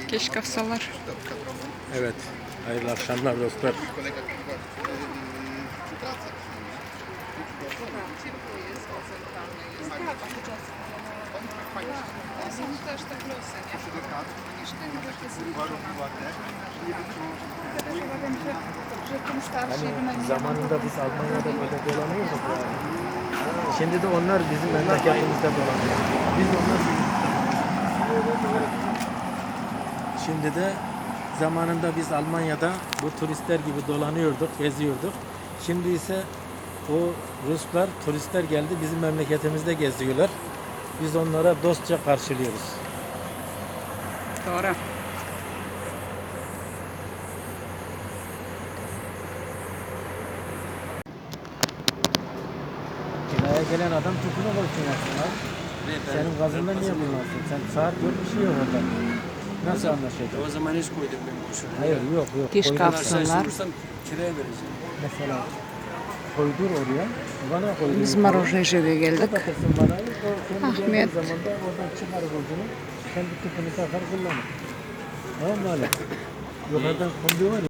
Jakieś kasolar. Evet. Hayırlı akşamlar dostlar. Hani zamanında biz Almanya'da böyle dolanıyorduk yani. Şimdi de onlar bizim memleketimizde dolanıyor. Biz onlar Şimdi de zamanında biz Almanya'da bu turistler gibi dolanıyorduk, geziyorduk. Şimdi ise o Ruslar, turistler geldi bizim memleketimizde geziyorlar. Biz onlara dostça karşılıyoruz. Doğru. Kiraya gelen adam tüpünü koysun aslında. Senin gazından niye kullansın? Sen saat yok bir şey yok orada. Nasıl anlaşacağız? O zaman hiç koyduk ben boşuna. Hayır yok yok. Diş Koydun kapsın. Aşağı Bunlar- vurursam kiraya vereceğim. Mesela koydur oraya. Bana koydur. Biz Marojejev'e geldik. Kapatırsın bana. Ahmet. oradan çıkar ucunu. Kendi tüpünü takar kullanır. Tamam mı öyle? Yukarıdan kombi var ya.